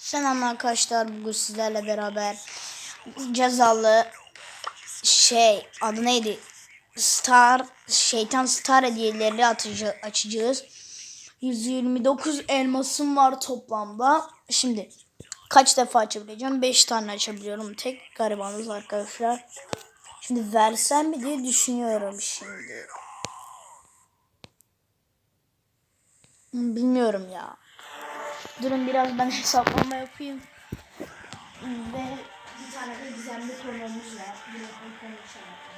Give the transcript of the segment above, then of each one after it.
Selam arkadaşlar bugün sizlerle beraber cezalı şey adı neydi? Star şeytan star hediyeleri atıcı, açacağız. 129 elmasım var toplamda. Şimdi kaç defa açabileceğim? 5 tane açabiliyorum. Tek garibanız arkadaşlar. Şimdi versem mi diye düşünüyorum şimdi. Bilmiyorum ya. Durun biraz ben hesaplama yapayım. Ve bir tane de gizemli konuğumuz var. Bakalım konuşalım.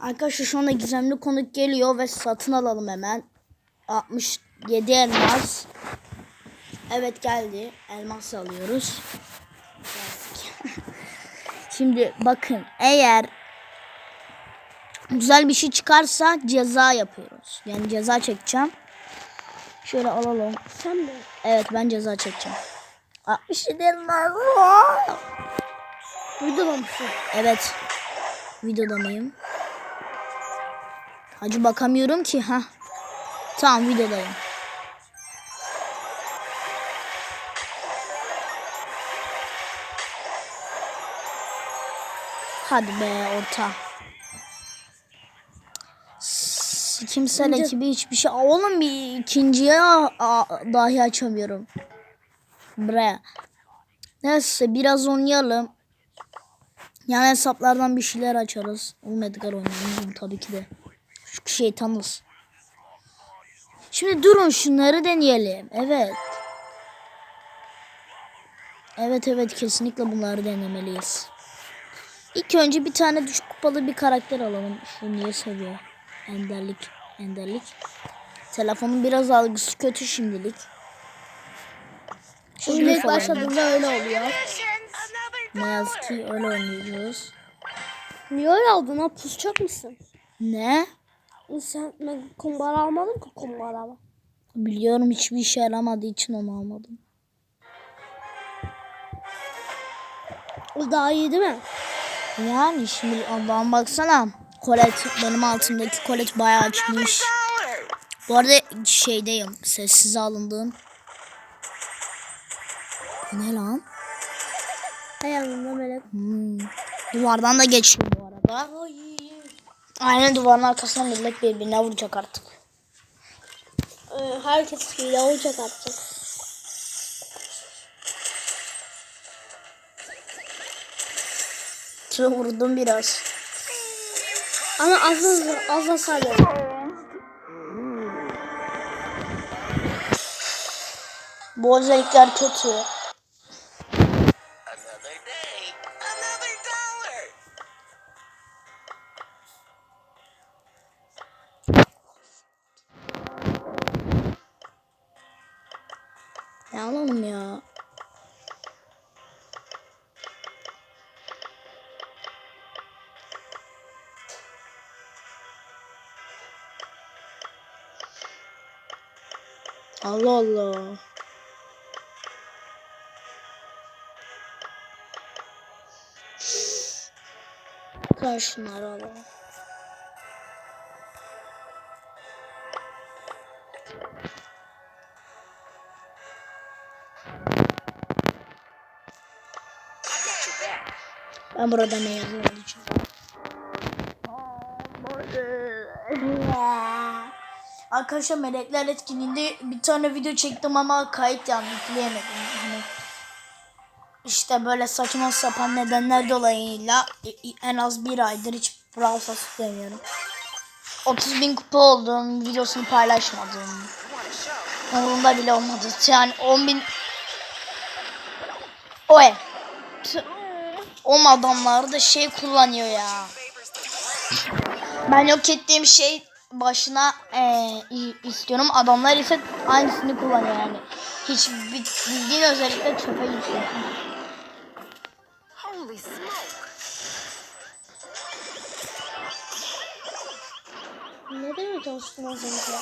Arkadaşlar şu anda gizemli konuk geliyor ve satın alalım hemen. 67 elmas. Evet geldi. Elmas alıyoruz. Şimdi bakın eğer güzel bir şey çıkarsa ceza yapıyoruz. Yani ceza çekeceğim. Şöyle alalım. Sen mi? Evet ben ceza çekeceğim. 67 elmas. Videoda mısın? Evet. Videoda mıyım? Hacı bakamıyorum ki ha. Tamam videodayım. Hadi be orta. Kimsel İkinci. ekibi hiçbir şey. Oğlum bir ikinciye dahi açamıyorum. Bre. Neyse biraz oynayalım. Yan hesaplardan bir şeyler açarız. Oğlum Edgar oynayalım tabii ki de. Şu şeytanız. Şimdi durun şunları deneyelim. Evet. Evet evet kesinlikle bunları denemeliyiz. İlk önce bir tane düşük kupalı bir karakter alalım. Şu niye seviyor? Enderlik. Enderlik. Telefonun biraz algısı kötü şimdilik. Şu Şimdi Gülf ilk alalım. başladığında öyle oluyor. Ne yazık ki öyle oynuyoruz. Niye öyle aldın ha? Pusacak mısın? Ne? Sen ben kumbara almadın ki kumbara. Biliyorum hiçbir işe yaramadığı için onu almadım. O daha iyi değil mi? Yani şimdi Allah'ım baksana. Kolet benim altımdaki kolet bayağı açmış. Bu arada şeydeyim. Sessize alındığım. Bu ne lan? Ayağımda melek. Hmm. Duvardan da geçiyor bu arada. Aynen duvarın arkasından millet birbirine vuracak artık. Ee, herkes hile olacak artık. Tüh vurdum biraz. Ama az az az hasar. Bu özellikler kötü. Ne alalım ya? Allah Allah. Kar şunları alalım. Ben burada yazıyor alacağım. Arkadaşlar melekler etkinliğinde bir tane video çektim ama kayıt yani yükleyemedim. Hani işte böyle saçma sapan nedenler dolayıyla en az bir aydır hiç Brawl Stars demiyorum. 30 bin kupa oldum. Videosunu paylaşmadım. Umurumda bile olmadı. Yani 10 bin... O adamlar da şey kullanıyor ya. Ben yok ettiğim şey başına eee, istiyorum. Adamlar ise aynısını kullanıyor yani. Hiç bi- bildiğin özellikle çöpe smoke. Ne demeye çalıştın az önce?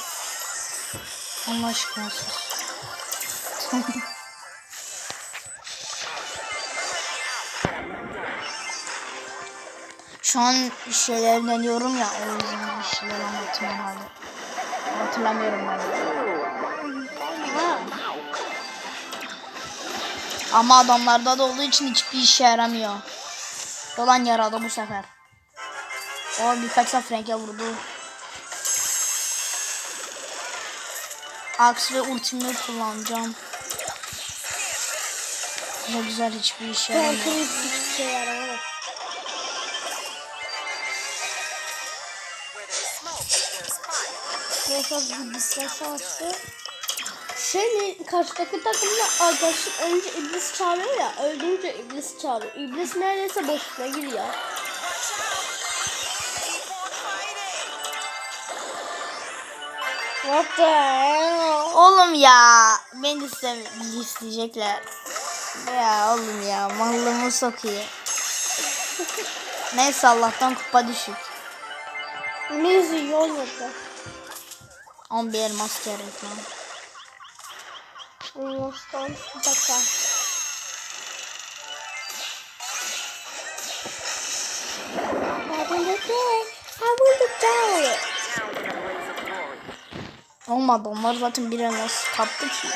Allah aşkına sus. Şu an şeyleri deniyorum ya. O yüzden bir şeyler anlatmam hali. Hatırlamıyorum ben. Ama adamlarda da olduğu için hiçbir işe yaramıyor. Dolan yaradı bu sefer. O birkaç defa Frank'e vurdu. Aks ve ultimi kullanacağım. Ne güzel hiçbir işe yaramıyor. Diskası attı. Şey ne? Karşıdaki takımda arkadaşım önce iblis çağırıyor ya. Öldürünce iblis çağırıyor. İblis neredeyse boşuna giriyor. What the hell? Oğlum ya. Beni de iste- isteyecekler. Ya oğlum ya. Mallımı sokuyor. Neyse Allah'tan kupa düşük. Yol yapıyor. 11 elmas gerek lan. Ondan bir dakika. I will day. I will. Olmadı onlar zaten bir elmas kaptı ki.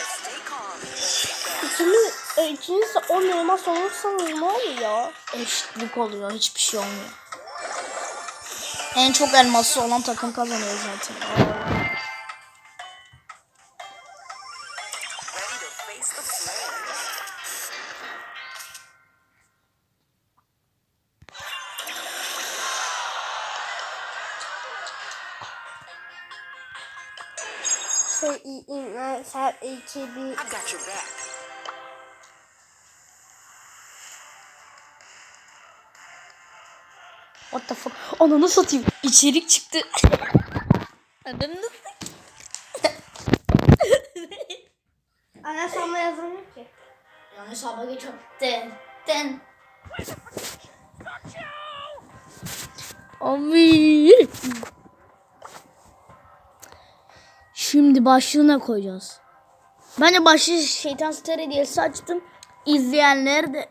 İkiniz, e, ikiniz de 10 elmas olursanız ne oluyor? Eşitlik oluyor. Hiçbir şey olmuyor. En çok elması olan takım kazanıyor zaten. İki, bir. I got your back. What the fuck? Ananı satayım. İçerik çıktı. Ananı Anne sana yazamıyor ki. Yani hesaba geçiyorum. Den. Den. Abi. Şimdi başlığına koyacağız. Ben de başlığı şeytan star hediyesi açtım. İzleyenler de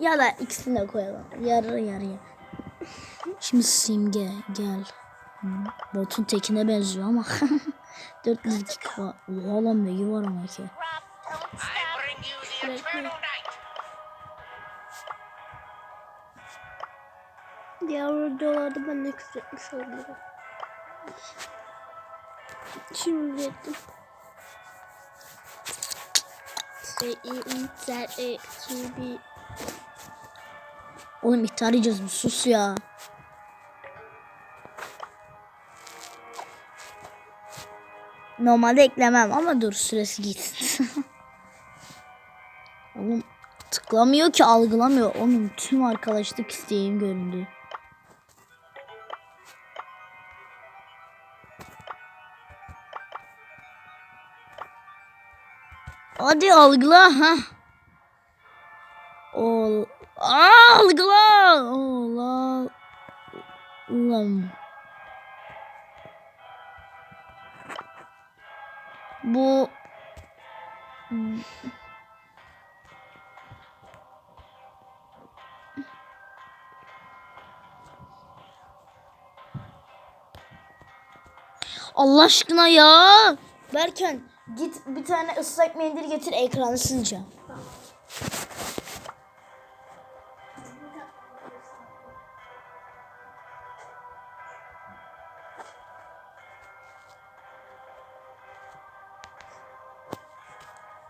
ya da ikisini de koyalım. Yarı yarıya. Şimdi Simge gel. Botun tekine benziyor ama. 402 var. Oha lan megi var ama ki. Diğer videolarda ben ne küfür etmiş olabilirim. Şimdi ettim. Oğlum ihtar yiyeceğiz bir sus ya. Normalde eklemem ama dur süresi gitsin. Oğlum tıklamıyor ki algılamıyor. Oğlum tüm arkadaşlık isteğim göründü. Hadi algıla ha. Ol algıla. Ola. Ulan. Bu Allah aşkına ya. Berken git bir tane ıslak mendil getir ekranı sileceğim.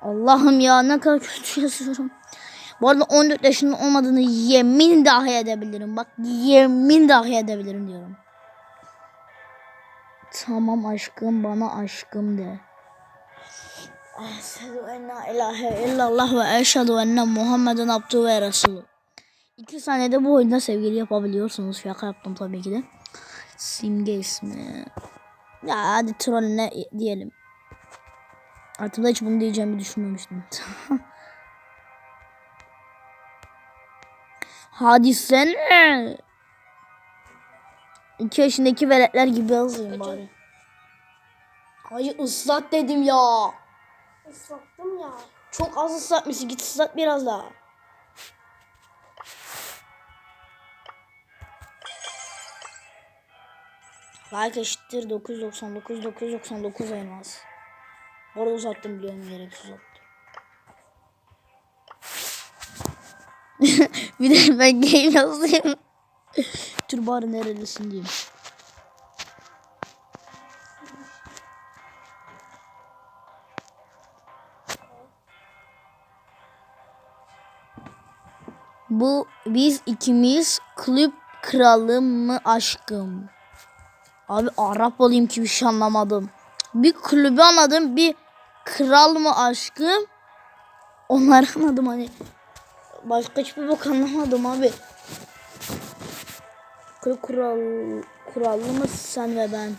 Allah'ım ya ne kadar kötü yazıyorum. Bu arada 14 yaşında olmadığını yemin dahi edebilirim. Bak yemin dahi edebilirim diyorum. Tamam aşkım bana aşkım de. Eşhedü en la ilahe illallah ve eşhedü enne Muhammeden abdü ve resulü. İki saniyede bu oyunda sevgili yapabiliyorsunuz. Şaka yaptım tabii ki de. Simge ismi. Ya hadi troll ne diyelim. Hayatımda hiç bunu diyeceğimi düşünmemiştim. Hadi sen. İki yaşındaki veletler gibi yazayım bari. Hayır ıslat dedim ya. Islattım ya. Çok az ıslatmışsın. Git ıslat biraz daha. Like eşittir 999 999 elmas. Bu uzattım biliyorum gereksiz oldu. bir de ben game yazayım. Dur bari nerelisin diyeyim. Bu biz ikimiz kulüp kralı mı aşkım? Abi Arap olayım ki bir şey anlamadım. Bir kulübü anladım bir kral mı aşkım? Onları anladım hani. Başka hiçbir bok anlamadım abi. Kulüp kural, kurallı mı sen ve ben?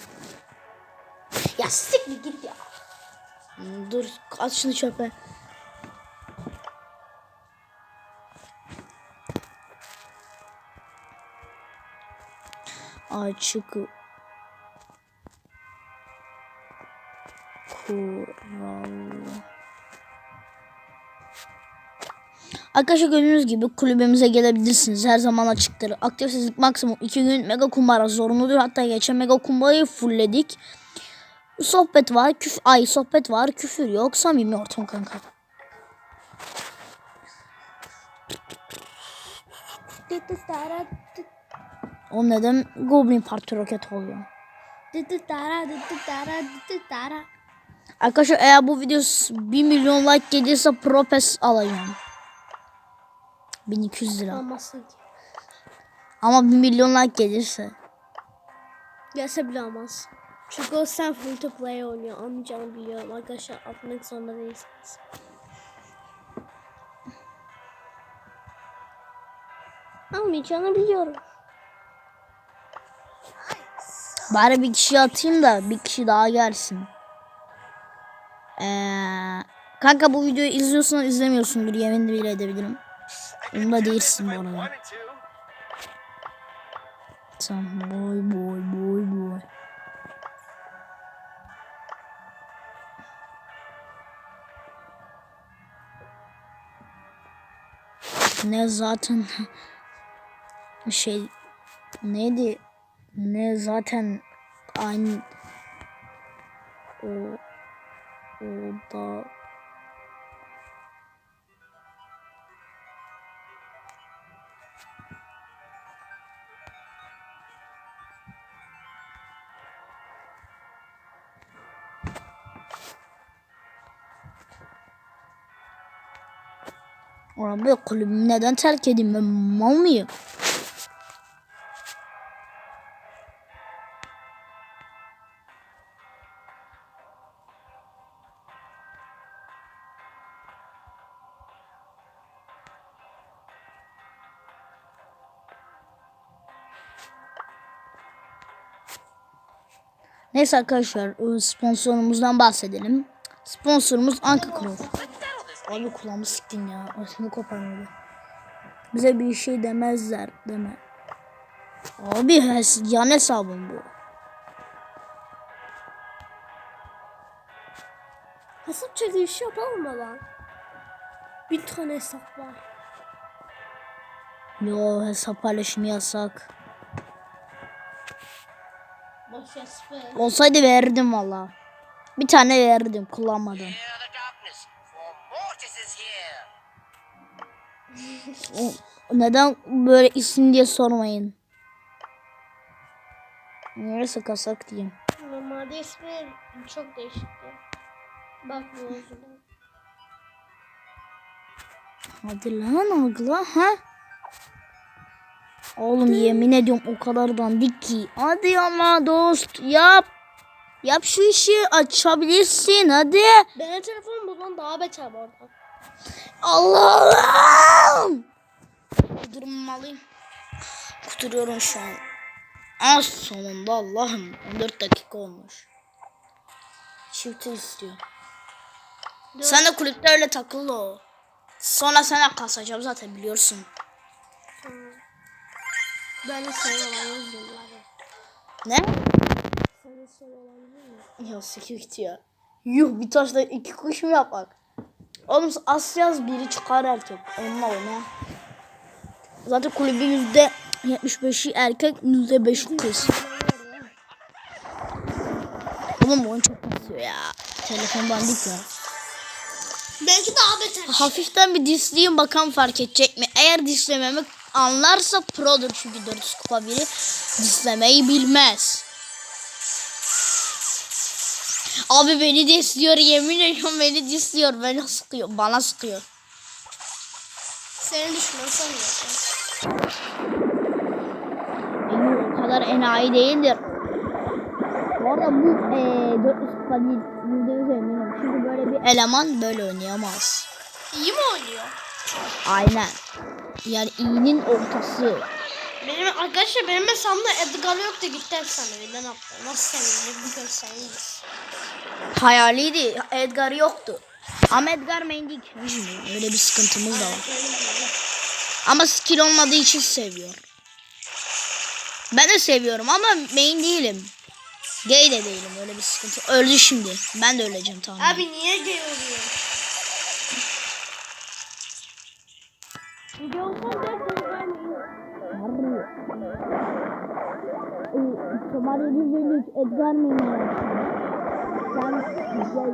Ya siktir git ya. Dur at şunu çöpe. Açık kurallı. Arkadaşlar gördüğünüz gibi kulübemize gelebilirsiniz. Her zaman açıktır. Aktifsizlik maksimum 2 gün mega kumbara zorunludur. Hatta geçen mega kumbarayı fullledik. Sohbet var, küf ay sohbet var, küfür yok. Samimi ortam kanka. O neden Goblin Parti roket oluyor? Arkadaşlar eğer bu video 1 milyon like gelirse Propes alacağım. 1200 lira. Almasın ki. Ama 1 milyon like gelirse. Gelse bile almaz. Çünkü o sen free to play oynuyor. Anlayacağını biliyorum. Arkadaşlar atmak zorunda değilsiniz. Almayacağını biliyorum. Bari bir kişi atayım da bir kişi daha gelsin. Ee, kanka bu videoyu izliyorsan izlemiyorsundur yemin bile edebilirim. Umda değilsin bu arada. Tamam boy boy boy boy. Ne zaten şey neydi ne zaten aynı o o da Abi kulübümü neden terk edeyim ben mal mıyım? Neyse arkadaşlar sponsorumuzdan bahsedelim. Sponsorumuz Anka Crow. Abi kulağımı siktin ya. Ötümü koparmadı. Bize bir şey demezler deme. Abi hes- yan hesabım bu. Hesap çekilişi yapalım mı lan? Bir tane hesap var. Yo hesap paylaşımı yasak. Olsaydı verirdim valla. Bir tane verirdim kullanmadım. Neden böyle isim diye sormayın. Neresi kasak diyeyim. Normalde ismi çok değişikti. Bak bu. Hadi lan algıla ha. Oğlum yemin ediyorum o kadar dandik ki. Hadi ama dost yap. Yap şu işi açabilirsin hadi. Benim telefonum bundan daha beter bu arada. Allah'ım. Kudurmalıyım. Kuduruyorum şu an. Az sonunda Allah'ım. 14 dakika olmuş. Çifti istiyor. Sen de kulüpte öyle takıl o. Sonra sana kasacağım zaten biliyorsun. Ben de sarı olan yazıyorum. Ne? Sarı sarı olan yazıyorum. Ya sekiyor gitti ya. Yuh bir taşla iki kuş mu yapak? Oğlum az yaz biri çıkar erkek. Onunla oyna. Zaten kulübün yüzde 75'i erkek yüzde 5'i kız. Oğlum oyun çok kasıyor ya. Telefon bandik ya. Belki daha beter. Hafiften bir disleyeyim bakalım fark edecek mi? Eğer dislememi anlarsa produr çünkü 400 kupa biri dislemeyi bilmez. Abi beni disliyor yemin ediyorum beni disliyor beni sıkıyor bana sıkıyor. Seni düşman sanmıyorum. O kadar enayi değildir. Bu arada bu eee 400 kupa değil %100 eminim. Çünkü böyle bir eleman böyle oynayamaz. İyi mi oynuyor? Aynen. Yani iyinin ortası. Benim arkadaşlar benim hesabımda Edgar yoktu gitti efsanevinden attı. Nasıl sevindim bir görseniz. Hayaliydi. Edgar yoktu. Ama Edgar mendik. Öyle bir sıkıntımız da var. Ama skill olmadığı için seviyor. Ben de seviyorum ama main değilim. Gay de değilim öyle bir sıkıntı. Öldü şimdi. Ben de öleceğim tamam. Abi niye gay oluyor? Olsan derseniz ben Kemal Elizabeth Edgar main Sen güzel.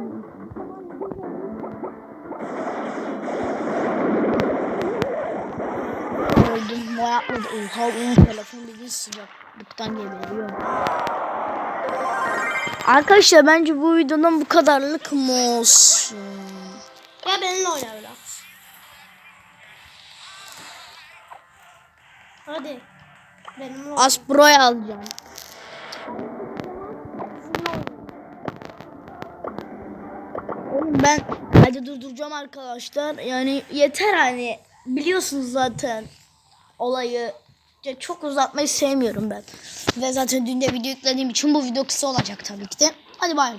Öldüm. Moy atmadı. Oha onun telefon dediği sıcaklıktan geberiyor. Arkadaşlar bence bu videonun bu kadarlık mı olsun? Ya benimle oyna Hadi. Oyna. Aspro'yu alacağım. Oğlum ben hadi durduracağım arkadaşlar. Yani yeter hani biliyorsunuz zaten olayı. Ya çok uzatmayı sevmiyorum ben. Ve zaten dün de video yüklediğim için bu video kısa olacak tabii ki de. Hadi bay.